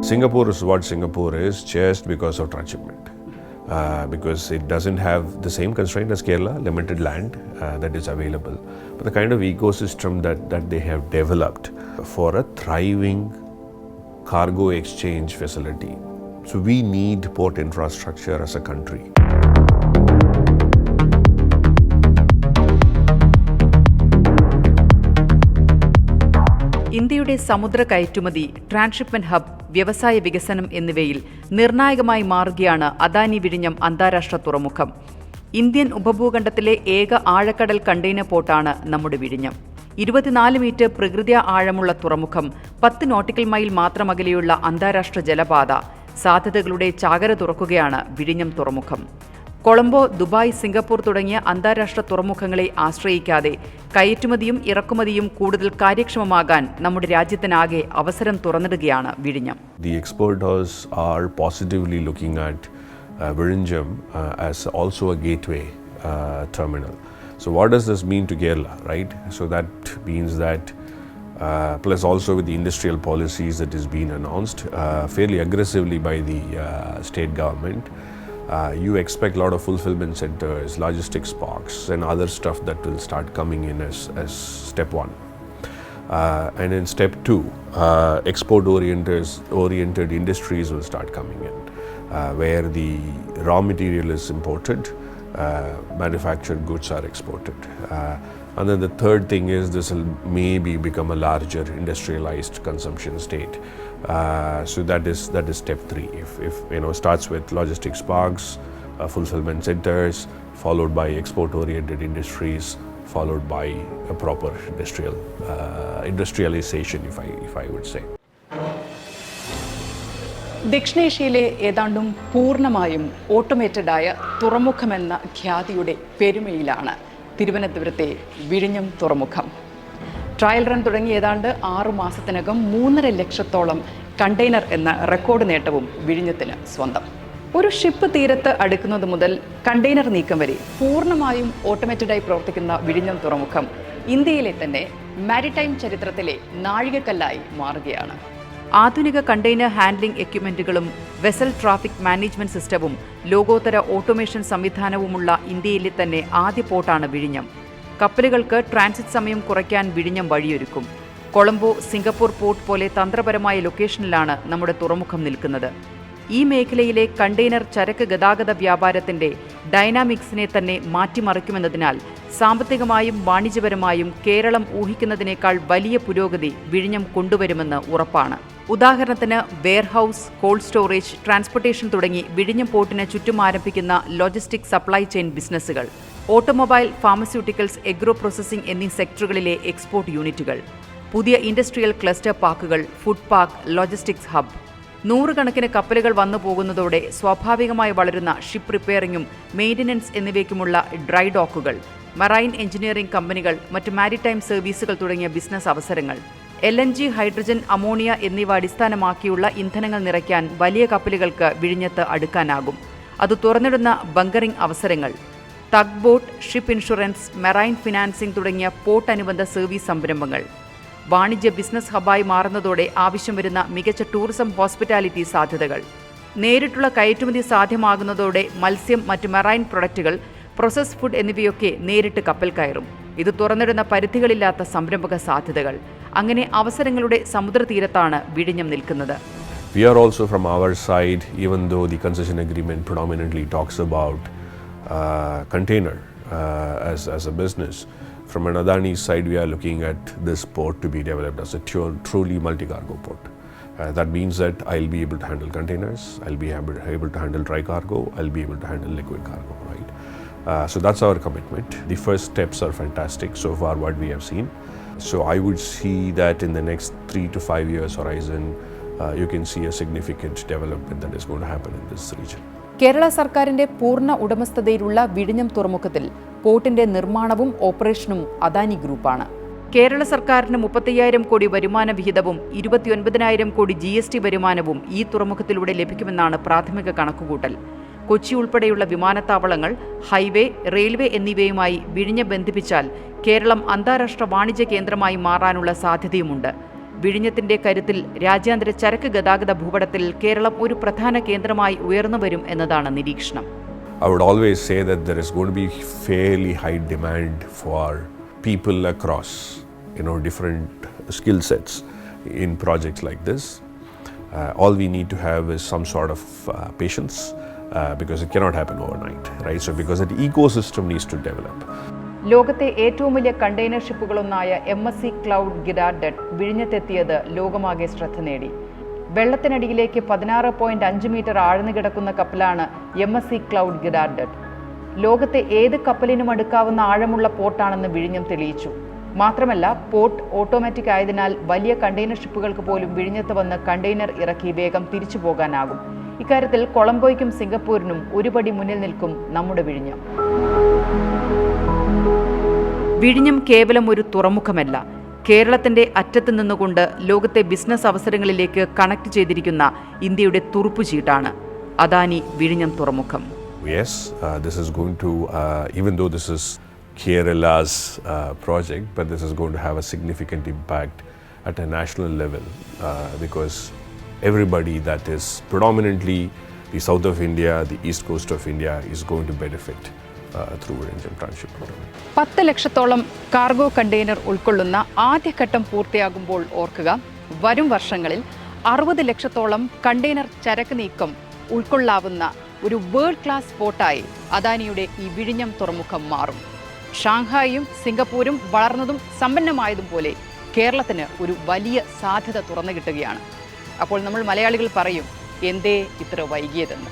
Singapore is what Singapore is just because of transshipment. Uh, because it doesn't have the same constraint as Kerala, limited land uh, that is available. But the kind of ecosystem that, that they have developed for a thriving cargo exchange facility. So we need port infrastructure as a country. ഇന്ത്യയുടെ സമുദ്ര കയറ്റുമതി transshipment hub വ്യവസായ വികസനം എന്നിവയിൽ നിർണായകമായി മാറുകയാണ് അദാനി വിഴിഞ്ഞം അന്താരാഷ്ട്ര തുറമുഖം. ഇന്ത്യൻ ഉപഭൂഖണ്ഡത്തിലെ ഏക ആഴക്കടൽ കണ്ടെയ്നർ പോർട്ടാണ് നമ്മുടെ വിഴിഞ്ഞം. ഇരുപത്തിനാല് മീറ്റർ പ്രകൃതി ആഴമുള്ള തുറമുഖം പത്ത് നോട്ടിക്കൽ മൈൽ മാത്രം അകലെയുള്ള അന്താരാഷ്ട്ര ജലപാത സാധ്യതകളുടെ ചാകര തുറക്കുകയാണ് വിഴിഞ്ഞം തുറമുഖം. കൊളംബോ ദുബായ് സിംഗപ്പൂർ തുടങ്ങിയ അന്താരാഷ്ട്ര തുറമുഖങ്ങളെ ആശ്രയിക്കാതെ കയറ്റുമതിയും ഇറക്കുമതിയും കൂടുതൽ കാര്യക്ഷമമാകാൻ നമ്മുടെ രാജ്യത്തിനാകെ അവസരം തുറന്നിടുകയാണ് വിഴിഞ്ഞം uh, uh, uh. So, what does this mean to Kerala, right? So, that means that, uh, plus also with the industrial policies that is being announced uh, fairly aggressively by the uh, state government. Uh, you expect a lot of fulfillment centers, logistics parks, and other stuff that will start coming in as, as step one. Uh, and in step two, uh, export oriented industries will start coming in, uh, where the raw material is imported, uh, manufactured goods are exported. Uh, and then the third thing is this will maybe become a larger industrialized consumption state. Uh, so that is that is step three. If, if you know starts with logistics parks, uh, fulfillment centers, followed by export-oriented industries, followed by a proper industrial uh, industrialization, if I if I would say. ദക്ഷിണേഷ്യയിലെ ഏതാണ്ടും പൂർണമായും ഓട്ടോമേറ്റഡായ തുറമുഖമെന്ന ഖ്യാതിയുടെ പെരുമയിലാണ് തിരുവനന്തപുരത്തെ വിഴിഞ്ഞം തുറമുഖം trial run തുടങ്ങി ഏതാണ്ട് ആറു മാസത്തിനകം മൂന്നര ലക്ഷത്തോളം കണ്ടെയ്നർ എന്ന റെക്കോർഡ് നേട്ടവും വിഴിഞ്ഞത്തിന് സ്വന്തം. ഒരു ഷിപ്പ് തീരത്ത് അടുക്കുന്നത് മുതൽ കണ്ടെയ്നർ നീക്കം വരെ പൂർണമായും ഓട്ടോമാറ്റഡായി പ്രവർത്തിക്കുന്ന വിഴിഞ്ഞം തുറമുഖം ഇന്ത്യയിലെ തന്നെ മാരിടൈം ചരിത്രത്തിലെ നാഴികക്കല്ലായി മാറുകയാണ്. ആധുനിക കണ്ടെയ്നർ ഹാൻഡ്ലിംഗ് എക്യുപ്മെന്റുകളും വെസൽ ട്രാഫിക് മാനേജ്മെന്റ് സിസ്റ്റവും ലോകോത്തര ഓട്ടോമേഷൻ സംവിധാനവുമുള്ള ഇന്ത്യയിലെ തന്നെ ആദ്യ പോർട്ടാണ് വിഴിഞ്ഞം. കപ്പലുകൾക്ക് ട്രാൻസിറ്റ് സമയം കുറയ്ക്കാൻ വിഴിഞ്ഞം വഴിയൊരുക്കും. കൊളംബോ സിംഗപ്പൂർ പോർട്ട് പോലെ തന്ത്രപരമായ ലൊക്കേഷനിലാണ് നമ്മുടെ തുറമുഖം നിൽക്കുന്നത്. ഈ മേഖലയിലെ കണ്ടെയ്നർ ചരക്ക് ഗതാഗത വ്യാപാരത്തിന്റെ ഡൈനാമിക്സിനെ തന്നെ മാറ്റിമറിക്കുമെന്നതിനാൽ സാമ്പത്തികമായും വാണിജ്യപരമായും കേരളം ഊഹിക്കുന്നതിനേക്കാൾ വലിയ പുരോഗതി വിഴിഞ്ഞം കൊണ്ടുവരുമെന്ന് ഉറപ്പാണ്. ഉദാഹരണത്തിന് വെയർഹൌസ് കോൾഡ് സ്റ്റോറേജ് ട്രാൻസ്പോർട്ടേഷൻ തുടങ്ങി വിഴിഞ്ഞം പോർട്ടിന് ചുറ്റും ആരംഭിക്കുന്ന ലോജിസ്റ്റിക് സപ്ലൈ ചെയിൻ ബിസിനസ്സുകൾ ഓട്ടോമൊബൈൽ ഫാർമസ്യൂട്ടിക്കൽസ് എഗ്രോ പ്രോസസ്സിംഗ് എന്നീ സെക്ടറുകളിലെ എക്സ്പോർട്ട് യൂണിറ്റുകൾ പുതിയ ഇൻഡസ്ട്രിയൽ ക്ലസ്റ്റർ പാർക്കുകൾ ഫുഡ് പാർക്ക് ലോജിസ്റ്റിക്സ് ഹബ്. നൂറുകണക്കിന് കപ്പലുകൾ വന്നു പോകുന്നതോടെ സ്വാഭാവികമായി വളരുന്ന ഷിപ്പ് റിപ്പയറിംഗും മെയിന്റനൻസ് എന്നിവയ്ക്കുമുള്ള ഡ്രൈ ഡോക്കുകൾ മറൈൻ എഞ്ചിനീയറിംഗ് കമ്പനികൾ മറ്റ് മാരിടൈം സർവീസുകൾ തുടങ്ങിയ ബിസിനസ് അവസരങ്ങൾ. L N G hydrogen ammonia എന്നിവ അടിസ്ഥാനമാക്കിയുള്ള ഇന്ധനങ്ങൾ നിറയ്ക്കാൻ വലിയ കപ്പലുകൾക്ക് വിഴിഞ്ഞത്ത് അടുക്കാനാകും. അത് തുറന്നിടുന്ന ബങ്കറിംഗ് അവസരങ്ങൾ. Tug boat ship insurance marine financing തുടങ്ങിയ പോർട്ട് അനുബന്ധ സർവീസ് സംരംഭങ്ങൾ. വാണിജ്യ ബിസിനസ് ഹബായി മാറുന്നതോടെ ആവശ്യം വരുന്ന മികച്ച ടൂറിസം ഹോസ്പിറ്റാലിറ്റി സാധ്യതകൾ. നേരിട്ടുള്ള കയറ്റുമതി സാധ്യമാകുന്നതോടെ മത്സ്യം മറ്റ് മെറൈൻ പ്രൊഡക്റ്റുകൾ പ്രോസസ് ഫുഡ് എന്നിവയൊക്കെ നേരിട്ട് കപ്പൽ കയറും. ഇത് തുറന്നിടുന്ന പരിധികളില്ലാത്ത സംരംഭക സാധ്യതകൾ. അങ്ങനെ അവസരങ്ങളുടെ സമുദ്രതീരത്താണ് വിഴിഞ്ഞം നിൽക്കുന്നത്. We are also from our side, even though the concession agreement predominantly talks about uh, container uh, as, as a business. From an Adani side, we are looking at this port to be developed as a truly multi-cargo port. Uh, that means that I'll be able to handle containers, I'll be able, able to handle dry cargo, I'll be able to handle liquid cargo, right? Uh, so that's our commitment. The first steps are fantastic so far, what we have seen. So I would see that in the next three to five years horizon, uh, you can see a significant development that is going to happen in this region. Kerala സർക്കാരിന്റെ പൂർണ ഉടമസ്ഥതയിലുള്ള വിഴിഞ്ഞം തുറമുഖത്തിൽ പോർട്ടിന്റെ നിർമ്മാണവും ഓപ്പറേഷനും അദാനി ഗ്രൂപ്പാണ്. കേരള സർക്കാരിന് മുപ്പത്തയ്യായിരം കോടി വരുമാന വിഹിതവും ഇരുപത്തിയൊൻപതിനായിരം കോടി ജി എസ് ടി വരുമാനവും ഈ തുറമുഖത്തിലൂടെ ലഭിക്കുമെന്നാണ് പ്രാഥമിക കണക്കുകൂട്ടൽ. കൊച്ചി ഉൾപ്പെടെയുള്ള വിമാനത്താവളങ്ങൾ ഹൈവേ റെയിൽവേ എന്നിവയുമായി വിഴിഞ്ഞ ബന്ധിപ്പിച്ചാൽ കേരളം അന്താരാഷ്ട്ര വാണിജ്യ കേന്ദ്രമായി മാറാനുള്ള സാധ്യതയുമുണ്ട്. വിഴിഞ്ഞത്തിന്റെ കരുത്തിൽ രാജ്യാന്തര ചരക്ക് ഗതാഗത ഭൂപടത്തിൽ കേരളം ഒരു പ്രധാന കേന്ദ്രമായി ഉയർന്നു വരും എന്നതാണ് നിരീക്ഷണം I would always say that there is going to be fairly high demand for people across, you know, different skill sets in projects like this. Uh, all we need to have is some sort of uh, patience uh, because it cannot happen overnight, right? So, because the ecosystem needs to develop. ലോകത്തെ ഏറ്റവും വലിയ container ഷിപ്പുകളൊന്നായ M S C Claude Girardet വിഴിഞ്ഞത്തെത്തിയത് ലോകമാകെ ശ്രദ്ധ നേടി. വെള്ളത്തിനടിയിലേക്ക് പതിനാറ് point അഞ്ച് metre ആഴ്ന്നു കിടക്കുന്ന കപ്പലാണ് M S C Claude Girardet ലോകത്തെ ഏത് കപ്പലിനും അടുക്കാവുന്ന ആഴമുള്ള പോർട്ടാണെന്ന് വിഴിഞ്ഞം തെളിയിച്ചു. മാത്രമല്ല പോർട്ട് ഓട്ടോമാറ്റിക് ആയതിനാൽ വലിയ കണ്ടെയ്നർ ഷിപ്പുകൾക്ക് പോലും വിഴിഞ്ഞത്ത് വന്ന് കണ്ടെയ്നർ ഇറക്കി വേഗം തിരിച്ചു പോകാനാകും. ഇക്കാര്യത്തിൽ കൊളംബോയ്ക്കും സിംഗപ്പൂരിനും ഒരുപടി മുന്നിൽ നിൽക്കും നമ്മുടെ വിഴിഞ്ഞം. വിഴിഞ്ഞം കേവലം ഒരു തുറമുഖമല്ല കേരളത്തിന്റെ അറ്റത്ത് നിന്നുകൊണ്ട് ലോകത്തെ ബിസിനസ് അവസരങ്ങളിലേക്ക് കണക്ട് ചെയ്തിരിക്കുന്ന ഇന്ത്യയുടെ തുറുപ്പുചീട്ടാണ് അദാനി വിഴിഞ്ഞം തുറമുഖം Yes, uh, this is going to, uh, even though this is Kerala's uh, project, but this is going to have a significant impact at a national level uh, because everybody that is predominantly the south of India, the east coast of India, is going to benefit പത്ത് ലക്ഷത്തോളം cargo container ഉൾക്കൊള്ളുന്ന ആദ്യഘട്ടം പൂർത്തിയാകുമ്പോൾ ഓർക്കുക വരും വർഷങ്ങളിൽ അറുപത് ലക്ഷത്തോളം കണ്ടെയ്നർ ചരക്ക് നീക്കം ഉൾക്കൊള്ളാവുന്ന ഒരു വേൾഡ് ക്ലാസ് പോർട്ടായി അദാനിയുടെ ഈ വിഴിഞ്ഞം തുറമുഖം മാറും. ഷാങ്ഹായും സിംഗപ്പൂരും വളർന്നതും സമ്പന്നമായതും പോലെ കേരളത്തിന് ഒരു വലിയ സാധ്യത തുറന്നു കിട്ടുകയാണ്. അപ്പോൾ നമ്മൾ മലയാളികൾ പറയും എന്തേ ഇത്ര വൈകിയതെന്ന്?